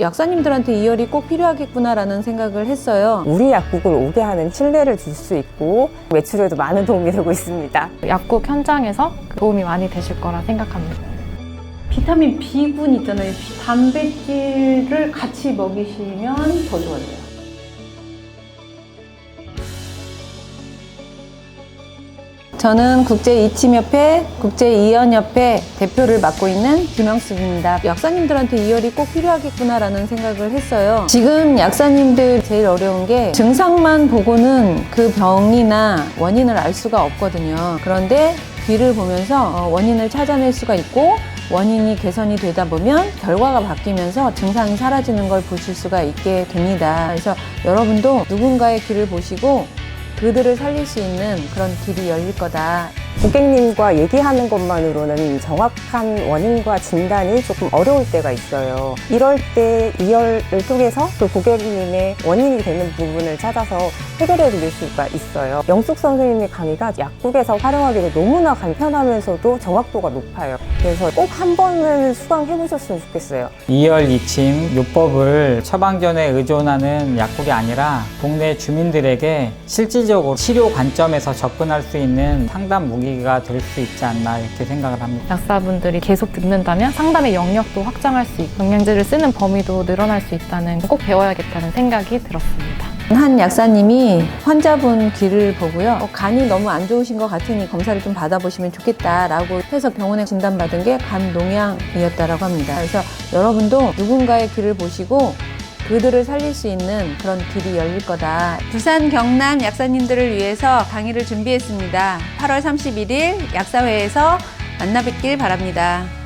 약사님들한테 이열이 꼭 필요하겠구나라는 생각을 했어요. 우리 약국을 오게 하는 신뢰를 줄 수 있고 매출에도 많은 도움이 되고 있습니다. 약국 현장에서 도움이 많이 되실 거라 생각합니다. 비타민 B군 있잖아요. 단백질을 같이 먹이시면 더 좋아져요. 저는 국제 이침협회, 국제 이연협회 대표를 맡고 있는 김영숙입니다. 약사님들한테 이열이 꼭 필요하겠구나라는 생각을 했어요. 지금 약사님들 제일 어려운 게 증상만 보고는 그 병이나 원인을 알 수가 없거든요. 그런데 귀를 보면서 어, 원인을 찾아낼 수가 있고 원인이 개선이 되다 보면 결과가 바뀌면서 증상이 사라지는 걸 보실 수가 있게 됩니다. 그래서 여러분도 누군가의 귀를 보시고 그들을 살릴 수 있는 그런 길이 열릴 거다. 고객님과 얘기하는 것만으로는 정확한 원인과 진단이 조금 어려울 때가 있어요. 이럴 때 이열을 통해서 그 고객님의 원인이 되는 부분을 찾아서 해결해 드릴 수가 있어요. 영숙 선생님의 강의가 약국에서 활용하기도 너무나 간편하면서도 정확도가 높아요. 그래서 꼭 한 번은 수강해 보셨으면 좋겠어요. 이열 이침 요법을 처방전에 의존하는 약국이 아니라 동네 주민들에게 실질적으로 치료 관점에서 접근할 수 있는 상담 무 기가 될 수 있지 않나 이렇게 생각을 합니다. 약사분들이 계속 듣는다면 상담의 영역도 확장할 수 있고 영양제를 쓰는 범위도 늘어날 수 있다는 꼭 배워야겠다는 생각이 들었습니다. 한 약사님이 환자분 귀를 보고요. 어, 간이 너무 안 좋으신 것 같으니 검사를 좀 받아보시면 좋겠다라고 해서 병원에 진단받은 게 간농양이었다라고 합니다. 그래서 여러분도 누군가의 귀를 보시고 그들을 살릴 수 있는 그런 길이 열릴 거다. 부산 경남 약사님들을 위해서 강의를 준비했습니다. 8월 31일 약사회에서 만나 뵙길 바랍니다.